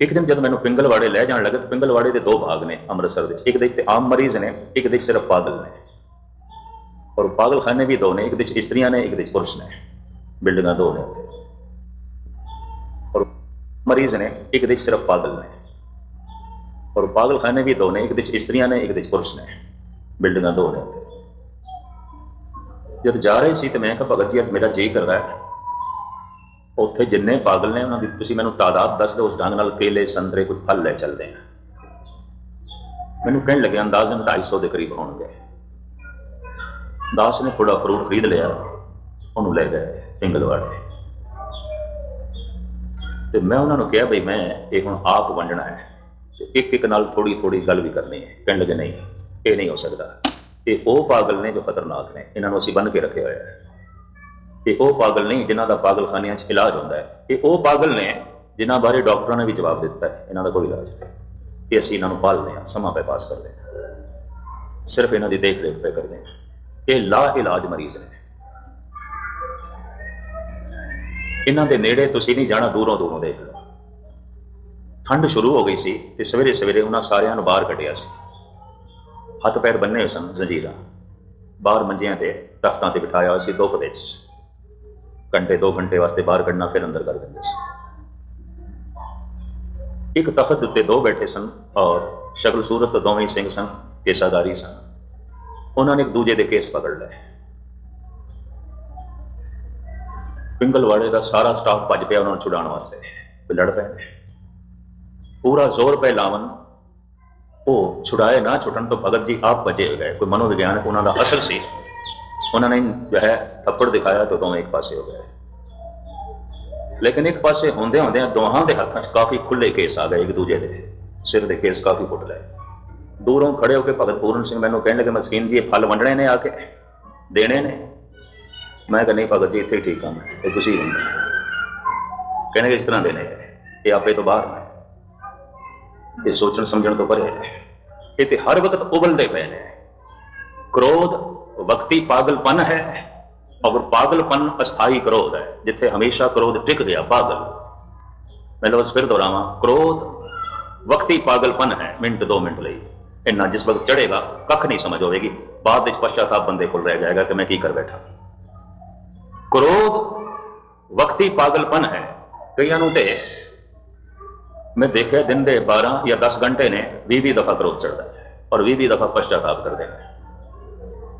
ਇੱਕ ਦਿਨ ਜਦ ਮੈਨੂੰ ਪਿੰਗਲਵਾੜੇ ਲੈ ਜਾਣ ਲੱਗੇ, ਤਾਂ ਪਿੰਗਲਵਾੜੇ ਦੇ ਦੋ ਭਾਗ ਨੇ ਅੰਮ੍ਰਿਤਸਰ ਦੇ। ਇੱਕ ਦੇ ਤੇ ਆਮ ਮਰੀਜ਼ ਨੇ, ਇੱਕ ਦੇ ਸਿਰਫ ਪਾਗਲ ਨੇ। ਔਰ ਪਾਗਲਖਾਨੇ ਵੀ ਦੋ ਨੇ, ਇੱਕ ਦੇ 'ਚ ਇਸਤਰੀਆਂ ਨੇ, ਇੱਕ ਦੇ ਪੁਰਸ਼ ਨੇ। ਬਿਲਡਿੰਗਾਂ ਦੋ ਨੇ ਉੱਥੇ। ਔਰ ਮਰੀਜ਼ ਨੇ, ਇੱਕ ਦੇ ਸਿਰਫ ਪਾਗਲ ਨੇ। ਔਰ ਪਾਗਲਖਾਨੇ ਵੀ ਦੋ ਨੇ, ਇੱਕ ਦੇ 'ਚ ਇਸਤਰੀਆਂ ਨੇ, ਇੱਕ ਦੇ ਪੁਰਸ਼ ਨੇ। ਬਿਲਡਿੰਗਾਂ ਦੋ ਨੇ ਉੱਥੇ। ਜਦ ਜਾ ਰਹੇ ਸੀ ਤੇ ਮੈਂ ਕਿਹਾ, ਭਗਤ ਜੀ, ਅੱਜ ਮੇਰਾ ਜੀ ਕਰਦਾ ਹੈ। ਉੱਥੇ ਜਿੰਨੇ ਪਾਗਲ ਨੇ ਉਹਨਾਂ ਦੀ ਤੁਸੀਂ ਮੈਨੂੰ ਤਾਦਾਦ ਦੱਸ ਦਿਓ, ਉਸ ਢੰਗ ਨਾਲ ਕੇਲੇ, ਸੰਤਰੇ ਕੁਝ ਫਲ ਲੈ ਚੱਲਦੇ ਆ। ਮੈਨੂੰ ਕਹਿਣ ਲੱਗਿਆ ਅੰਦਾਜ਼ਨ 250 ਦੇ ਕਰੀਬ ਹੋਣਗੇ। ਦਾਸ ਨੇ ਥੋੜਾ ਫਰੂਟ ਖਰੀਦ ਲਿਆ, ਉਹਨੂੰ ਲੈ ਗਏ ਪਿੰਗਲਵਾੜੇ ਤੇ ਮੈਂ ਉਹਨਾਂ ਨੂੰ ਕਿਹਾ ਬਈ ਮੈਂ ਇਹ ਹੁਣ ਆਪ ਵੰਡਣਾ ਹੈ, ਤੇ ਇੱਕ ਇੱਕ ਨਾਲ ਥੋੜੀ ਥੋੜੀ ਗੱਲ ਵੀ ਕਰਨੀ ਹੈ। ਕਹਿਣ ਲੱਗੇ, ਨਹੀਂ, ਇਹ ਨਹੀਂ ਹੋ ਸਕਦਾ। ਇਹ ਉਹ ਪਾਗਲ ਨੇ ਜੋ ਖਤਰਨਾਕ ਨੇ, ਇਹਨਾਂ ਨੂੰ ਅਸੀਂ ਬੰਨ ਕੇ ਰੱਖਿਆ ਹੋਇਆ ਹੈ। ਇਹ ਉਹ ਪਾਗਲ ਨਹੀਂ, ਜਿਨ੍ਹਾਂ ਦਾ ਪਾਗਲਖਾਨਿਆਂ 'ਚ ਇਲਾਜ ਹੁੰਦਾ ਹੈ। ਇਹ ਉਹ ਪਾਗਲ ਨੇ ਜਿਨ੍ਹਾਂ ਬਾਰੇ ਡਾਕਟਰਾਂ ਨੇ ਵੀ ਜਵਾਬ ਦਿੱਤਾ ਹੈ। ਇਹਨਾਂ ਦਾ ਕੋਈ ਇਲਾਜ ਨਹੀਂ। ਕਿ ਅਸੀਂ ਇਹਨਾਂ ਨੂੰ ਪਾਲਦੇ ਹਾਂ, ਸਮਾਂ ਪੈ ਪਾਸ ਕਰਦੇ ਹਾਂ। ਸਿਰਫ ਇਹਨਾਂ ਦੀ ਦੇਖ ਰੇਖ ਪੈ ਕਰਦੇ ਹਾਂ। ਇਹ ਲਾ ਇਲਾਜ ਮਰੀਜ਼ ਨੇ। ਇਹਨਾਂ ਦੇ ਨੇੜੇ ਤੁਸੀਂ ਨਹੀਂ ਜਾਣਾ, ਦੂਰੋਂ ਦੂਰੋਂ ਦੇਖ ਲਓ। ਠੰਡ ਸ਼ੁਰੂ ਹੋ ਗਈ ਸੀ ਤੇ ਸਵੇਰੇ ਸਵੇਰੇ ਉਹਨਾਂ ਸਾਰਿਆਂ ਨੂੰ ਬਾਹਰ ਕੱਢਿਆ ਸੀ। ਹੱਥ ਪੈਰ ਬੰਨੇ ਹੋਏ ਸਨ ਜ਼ੰਜੀਰਾਂ। ਬਾਹਰ ਮੰਜਿਆਂ ਤੇ ਤਖਤਾਂ ਤੇ ਬਿਠਾਇਆ ਹੋਇਆ ਸੀ ਧੁੱਪ ਦੇ ਵਿੱਚ। ਘੰਟੇ, ਦੋ ਘੰਟੇ ਵਾਸਤੇ ਬਾਹਰ ਕੱਢਣਾ, ਫਿਰ ਅੰਦਰ ਕਰ ਦਿੰਦੇ ਸੀ। ਇੱਕ ਤਖਤ ਉੱਤੇ ਦੋ ਬੈਠੇ ਸਨ ਔਰ ਸ਼ਕਲ ਸੂਰਤ ਦੋਵੇਂ ਸਿੰਘ ਸਨ, ਕੇਸਾਦਾਰੀ ਸਨ। ਉਹਨਾਂ ਨੇ ਇੱਕ ਦੂਜੇ ਦੇ ਕੇਸ ਪਕੜ ਲਏ। ਪਿੰਗਲਵਾੜੇ ਦਾ ਸਾਰਾ ਸਟਾਫ ਭੱਜ ਪਿਆ ਉਹਨਾਂ ਨੂੰ ਛੁਡਾਉਣ ਵਾਸਤੇ। ਲੜ ਪਏ ਪੂਰਾ ਜ਼ੋਰ ਪੈ ਲਾਵਨ ਉਹ ਛੁਡਾਏ ਨਾ ਛੁੱਟਣ ਤੋਂ ਭਗਤ ਜੀ ਆਪ ਬਚੇ ਹੋ ਗਏ ਕੋਈ ਮਨੋਵਿਗਿਆਨਕ ਉਹਨਾਂ ਦਾ ਅਸਰ ਸੀ। ਉਹਨਾਂ ਨੇ ਜੋ ਹੈ ਥੱਪੜ ਦਿਖਾਇਆ ਤਾਂ ਦੋਵੇਂ ਇੱਕ ਪਾਸੇ ਹੋ ਗਏ। ਲੇਕਿਨ ਇੱਕ ਪਾਸੇ ਹੁੰਦੇ ਹੁੰਦੇ ਦੋਹਾਂ ਦੇ ਹੱਥਾਂ 'ਚ ਕਾਫੀ ਖੁੱਲੇ ਕੇਸ ਆ ਗਏ ਇੱਕ ਦੂਜੇ ਦੇ। ਸਿਰ ਦੇ ਕੇਸ ਕਾਫੀ ਫੁੱਟ ਲਏ। ਦੂਰੋਂ ਖੜੇ ਹੋ ਕੇ ਭਗਤ ਪੂਰਨ ਸਿੰਘ ਮੈਨੂੰ ਕਹਿਣ ਲੱਗੇ, ਮਸਕੀਨ ਜੀ, ਇਹ ਫਲ ਵੰਡਣੇ ਨੇ ਆ ਕੇ? ਦੇਣੇ ਨੇ। ਮੈਂ ਕਿਹਾ, ਨਹੀਂ ਭਗਤ ਜੀ, ਇੱਥੇ ਹੀ ਠੀਕ ਕੰਮ ਹੈ ਇਹ ਤੁਸੀਂ ਵੰਡੋ। ਕਹਿੰਦੇ ਇਸ ਤਰ੍ਹਾਂ ਦੇਣੇ ਇਹ ਆਪੇ ਤੋਂ ਬਾਹਰ ਨੇ। ਇਹ ਸੋਚਣ ਸਮਝਣ ਤੋਂ ਪਰੇ ਹੈ ਇਹ ਤੇ ਹਰ ਵਕਤ ਉਬਲਦੇ ਪਏ ਨੇ। ਕ੍ਰੋਧ ਵਕਤੀ ਪਾਗਲਪਨ ਹੈ। ਔਰ ਪਾਗਲਪਨ ਅਸਥਾਈ ਕ੍ਰੋਧ ਹੈ, ਜਿੱਥੇ ਹਮੇਸ਼ਾ ਕ੍ਰੋਧ ਟਿਕ ਗਿਆ, ਪਾਗਲ। ਮੈਂ ਲਫ਼ਜ਼ ਫਿਰ ਦੁਹਰਾਵਾਂ, ਕ੍ਰੋਧ ਵਕਤੀ ਪਾਗਲਪਨ ਹੈ, ਮਿੰਟ ਦੋ ਮਿੰਟ ਲਈ। ਇੰਨਾ ਜਿਸ ਵਕਤ ਚੜੇਗਾ ਕੱਖ ਨਹੀਂ ਸਮਝ ਹੋਵੇਗੀ। ਬਾਅਦ ਵਿੱਚ ਪਛਤਾਵਾ ਬੰਦੇ ਕੋਲ ਰਹਿ ਜਾਏਗਾ ਕਿ ਮੈਂ ਕੀ ਕਰ ਬੈਠਾ। ਕ੍ਰੋਧ ਵਕਤੀ ਪਾਗਲਪਨ ਹੈ। ਕਈਆਂ ਨੂੰ ਤੇ ਮੈਂ ਦੇਖਿਆ ਦਿਨ ਦੇ 12 ਜਾਂ 10 ਘੰਟੇ ਨੇ 20 20 ਦਫਾ ਕ੍ਰੋਧ ਚੜਦਾ ਹੈ। ਔਰ 20 20 ਦਫਾ ਪਛਤਾਵਾ ਕਰਦੇ ਨੇ